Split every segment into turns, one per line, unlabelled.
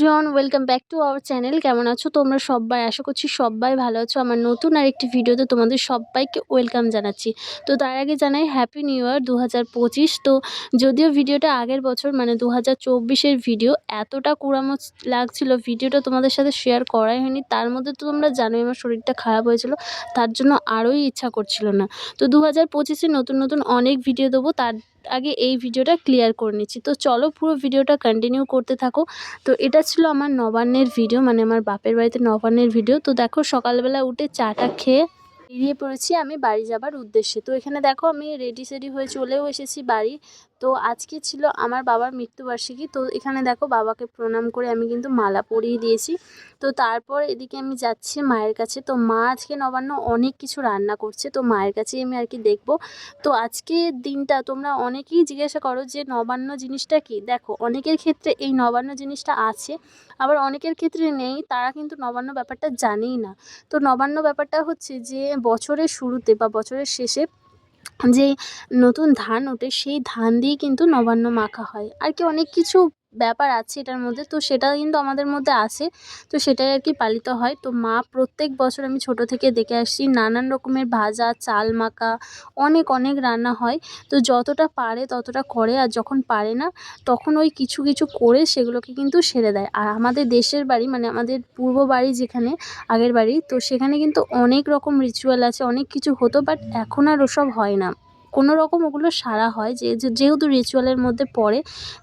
Everyone welcome back to our channel কেমন আছো তোমরা সবাই? আশা করছি সবাই ভালো আছো। আমার নতুন আরেকটি ভিডিওতে তোমাদের সবাইকে ওয়েলকাম জানাচ্ছি। তো তার আগে জানাই হ্যাপি নিউ ইয়ার দু হাজার পঁচিশ। তো যদিও ভিডিওটা আগের বছর মানে দু হাজার ভিডিও, এতটা কুড়ামো লাগছিল, ভিডিওটা তোমাদের সাথে শেয়ার করাই হয়নি, তার মধ্যে তো তোমরা জানোই আমার শরীরটা খারাপ হয়েছিল, তার জন্য আরোই ইচ্ছা করছিল না। তো দু হাজার নতুন নতুন অনেক ভিডিও দেবো, তার আগে এই ভিডিওটা ক্লিয়ার করে নিচ্ছি। তো চলো পুরো ভিডিওটা কন্টিনিউ করতে থাকো। তো এটা ছিল আমার নবান্নের ভিডিও মানে আমার বাপের বাড়িতে নবান্নের ভিডিও তো দেখো সকালবেলা উঠে চাটা খেয়ে বেরিয়ে পড়েছি আমি বাড়ি যাবার উদ্দেশ্যে। তো এখানে দেখো আমি রেডি সেডি হয়ে চলেও এসেছি বাড়ি। তো আজকে ছিল আমার বাবার মৃত্যুবার্ষিকী। তো এখানে দেখো বাবাকে প্রণাম করে আমি কিন্তু মালা পরিয়ে দিয়েছি। তো তারপর এদিকে আমি যাচ্ছি মায়ের কাছে। তো মা আজকে নবান্ন অনেক কিছু রান্না করছে। তো মায়ের কাছেই আমি আর কি দেখব। তো আজকে দিনটা তোমরা অনেকেই জিজ্ঞাসা করো যে নবান্ন জিনিসটা কি? দেখো, অনেকের ক্ষেত্রে এই নবান্ন জিনিসটা আছে, আবার অনেকের ক্ষেত্রে নেই, তারা কিন্তু নবান্ন ব্যাপারটা জানেই না। তো নবান্ন ব্যাপারটা হচ্ছে যে বছরের শুরুতে বা বছরের শেষে যে নতুন ধান ওঠে, সেই ধান দিয়ে কিন্তু নবান্ন মাখা হয়। আর কি অনেক কিছু ব্যাপার আছে এটার মধ্যে। তো সেটা কিন্তু আমাদের মধ্যে আছে। তো সেটাই আর কি পালিত হয়। তো মা প্রত্যেক বছর আমি ছোট থেকে দেখে আসছি, নানান রকমের ভাজা, চাল মাখা, অনেক অনেক রান্না হয়। তো যতটা পারে ততটা করে, আর যখন পারে না, তখন ওই কিছু কিছু করে সেগুলোকে কিন্তু সেরে দেয়। আর আমাদের দেশের বাড়ি মানে আমাদের পূর্ব বাড়ি যেখানে, আগের বাড়ি, তো সেখানে কিন্তু অনেক রকম রিচুয়াল আছে, অনেক কিছু হতো বাট এখন আর ওসব হয় না। কোনো রকম ওগুলো সারা হয় যে যেহেতু রিচুয়ালের মধ্যে পড়ে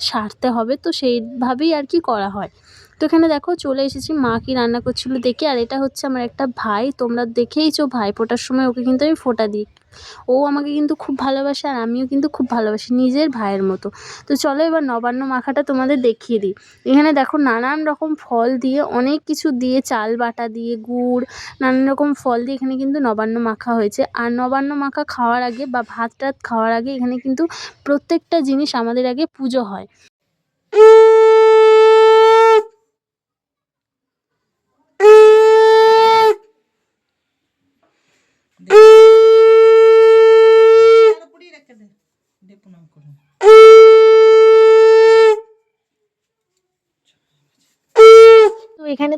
সারতে হবে, তো সেইভাবেই আর কি করা হয়। তো এখানে দেখো চলে এসেছি, মা কি রান্না করছিল দেখে, আর এটা হচ্ছে আমার একটা ভাই, তোমরা দেখেইছো ভাই ফোটার সময় ওকে কিন্তু আমি ফোটা দিই। ও আমাকে কিন্তু খুব ভালোবাসে আর আমিও কিন্তু খুব ভালোবাসি নিজের ভাইয়ের মতো। তো চলো এবার নবান্ন মাখাটা তোমাদের দেখিয়ে দিই। এখানে দেখো নানান রকম ফল দিয়ে অনেক কিছু দিয়ে চাল বাটা দিয়ে, গুড়, নানান রকম ফল দিয়ে এখানে কিন্তু নবান্ন মাখা হয়েছে। আর নবান্ন মাখা খাওয়ার আগে বা ভাত টাত খাওয়ার আগে এখানে কিন্তু প্রত্যেকটা জিনিস আমাদের আগে পুজো হয়।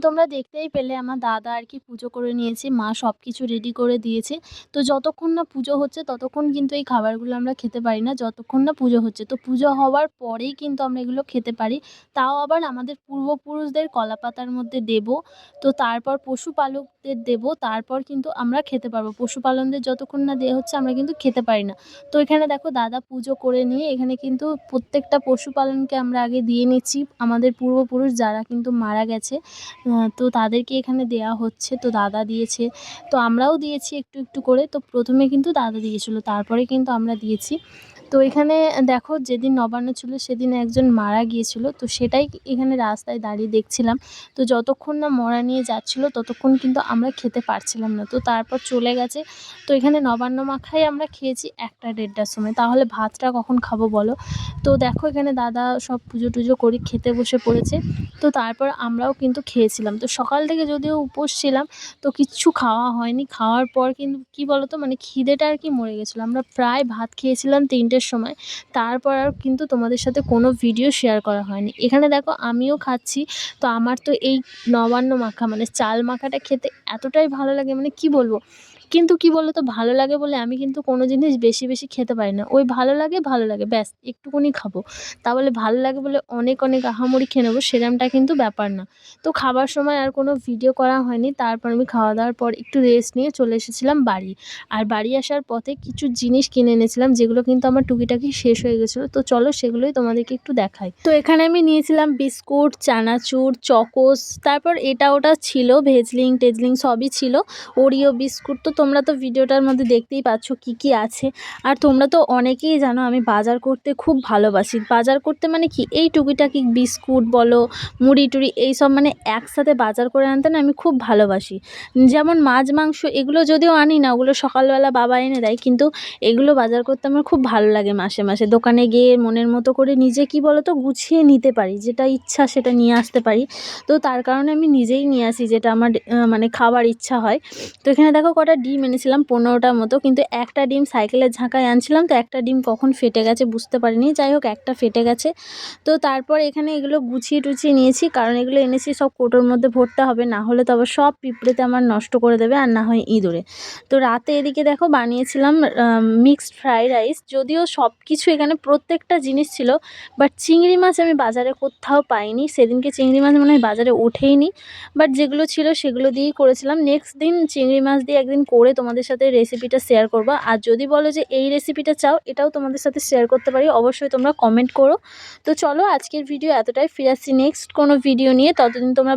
তোমরা দেখতেই পেলে, আমার দাদা আর কি পুজো করে নিয়েছে, মা সব কিছু রেডি করে দিয়েছে। তো যতক্ষণ না পুজো হচ্ছে, ততক্ষণ কিন্তু এই খাবারগুলো আমরা খেতে পারি না, যতক্ষণ না পুজো হচ্ছে। তো পুজো হওয়ার পরেই কিন্তু আমরা এগুলো খেতে পারি। তাও আবার আমাদের পূর্বপুরুষদের কলাপাতার মধ্যে দেব, তো তারপর পশুপালকদের দেব, তারপর কিন্তু আমরা খেতে পারব। পশুপালনদের যতক্ষণ না দেওয়া হচ্ছে, আমরা কিন্তু খেতে পারি না। তো এখানে দেখো, দাদা পুজো করে নিয়ে এখানে কিন্তু প্রত্যেকটা পশুপালনকে আমরা আগে দিয়ে নিচ্ছি। আমাদের পূর্বপুরুষ যারা কিন্তু মারা গেছে তো তাদেরকে এখানে দেয়া হচ্ছে, তো দাদা দিয়েছে। তো আমরাও দিয়েছি একটু একটু করে, তো প্রথমে কিন্তু দাদা দিয়েছিল, তারপরে কিন্তু আমরা দিয়েছি। তো এখানে দেখো যেদিন নবান্ন ছিল, সেদিন একজন মারা গিয়েছিল, তো সেটাই এখানে রাস্তায় দাঁড়িয়ে দেখছিলাম। তো যতক্ষণ না মরা নিয়ে যাচ্ছিল, ততক্ষণ কিন্তু আমরা খেতে পারছিলাম না। তো তারপর চলে গেছে। তো এখানে নবান্ন মাখাই আমরা খেয়েছি একটা দেড়টার সময়। তাহলে ভাতটা কখন খাব বলো? তো দেখো এখানে দাদা সব পুজো টুজো করে খেতে বসে পড়েছে। তো তারপর আমরাও কিন্তু খেয়েছিলাম। তো সকাল থেকে যদিও উপোস ছিলাম, তো কিচ্ছু খাওয়া হয়নি। খাওয়ার পর কিন্তু কি বলতো মানে খিদেটা আর কি মরে গেছিল। আমরা প্রায় ভাত খেয়েছিলাম তিনটের সময়। তারপর আর কিন্তু তোমাদের সাথে কোনো ভিডিও শেয়ার করা হয়নি। এখানে দেখো, আমিও খাচ্ছি। তো আমার তো এই নবান্ন মাখা মানে চাল মাখাটা খেতে এতটাই ভালো লাগে মানে কি বলব? কিন্তু কি বলো তো ভালো লাগে বলে আমি কিন্তু কোনো জিনিস বেশি বেশি খেতে পারি না। ওই ভালো লাগে ভালো লাগে, ব্যাস, একটুকুনি খাব। তা বলে ভালো লাগে বলে অনেক অনেক আহামরি খেয়ে নেব, সেরমটা কিন্তু ব্যাপার না। তো খাবার সময় আর কোনো ভিডিও করা হয়নি, তারপর আমি খাওয়া দাওয়ার পর একটু রেস্ট নিয়ে চলে এসেছিলাম বাড়ি। আর বাড়ি আসার পথে কিছু জিনিস কিনে এনেছিলাম, যেগুলো কিন্তু আমার টুকিটাকি শেষ হয়ে গেছিল। তো চলো সেগুলোই তোমাদেরকে একটু দেখাই। তো এখানে আমি নিয়েছিলাম বিস্কুট, চানাচুর, চকোস, তারপর এটা ওটা ছিল, ভেজলিং, টেজলিং সবই ছিল। ওরিও বিস্কুট, তো তোমরা তো ভিডিওটার মধ্যে দেখতেই পাচ্ছ কি কি আছে। আর তোমরা তো অনেকেই জানো আমি বাজার করতে খুব ভালোবাসি। বাজার করতে মানে কি? এই টুকিটাকি বিস্কুট বলো, মুড়ি টুড়ি এইসব মানে একসাথে বাজার করে আনতে না আমি খুব ভালোবাসি। যেমন মাছ, মাংস এগুলো যদিও আনি না, ওগুলো সকালবেলা বাবা এনে দেয়, কিন্তু এগুলো বাজার করতে আমার খুব ভালো লাগে মাসে মাসে। দোকানে গিয়ে মনের মতো করে নিজে কি বলো তো গুছিয়ে নিতে পারি, যেটা ইচ্ছা সেটা নিয়ে আসতে পারি। তো তার কারণে আমি নিজেই নিয়ে আসি যেটা আমার মানে খাবার ইচ্ছা হয়। তো এখানে দেখো কটা ডিম এনেছিলাম পনেরোটার মতো, কিন্তু একটা ডিম সাইকেলের ঝাঁকায় আনছিলাম, তো একটা ডিম কখন ফেটে গেছে বুঝতে পারিনি। যাই হোক, একটা ফেটে গেছে। তো তারপর এখানে এগুলো গুছিয়ে টুছিয়ে নিয়েছি, কারণ এগুলো এনেছি সব কোটোর মধ্যে ভরতে হবে, না হলে তো আবার সব পিঁপড়েতে আমার নষ্ট করে দেবে, আর না হয় ইঁদুরে। তো রাতে এদিকে দেখো বানিয়েছিলাম মিক্সড ফ্রাইড রাইস যদিও সব কিছু এখানে প্রত্যেকটা জিনিস ছিল বাট চিংড়ি মাছ আমি বাজারে কোথাও পাইনি। সেদিনকে চিংড়ি মাছ মনে বাজারে ওঠেইনি বাট যেগুলো ছিল সেগুলো দিয়েই করেছিলাম। নেক্সট দিন চিংড়ি মাছ দিয়ে একদিন করে তোমাদের সাথে রেসিপিটা শেয়ার করব। আর যদি বলো যে এই রেসিপিটা চাও, এটাও তোমাদের সাথে শেয়ার করতে পারি। অবশ্যই তোমরা কমেন্ট করো। তো চলো, আজকের ভিডিও এতটাই। ফিরে আসছি নেক্সট কোনো ভিডিও নিয়ে। ততদিন তোমরা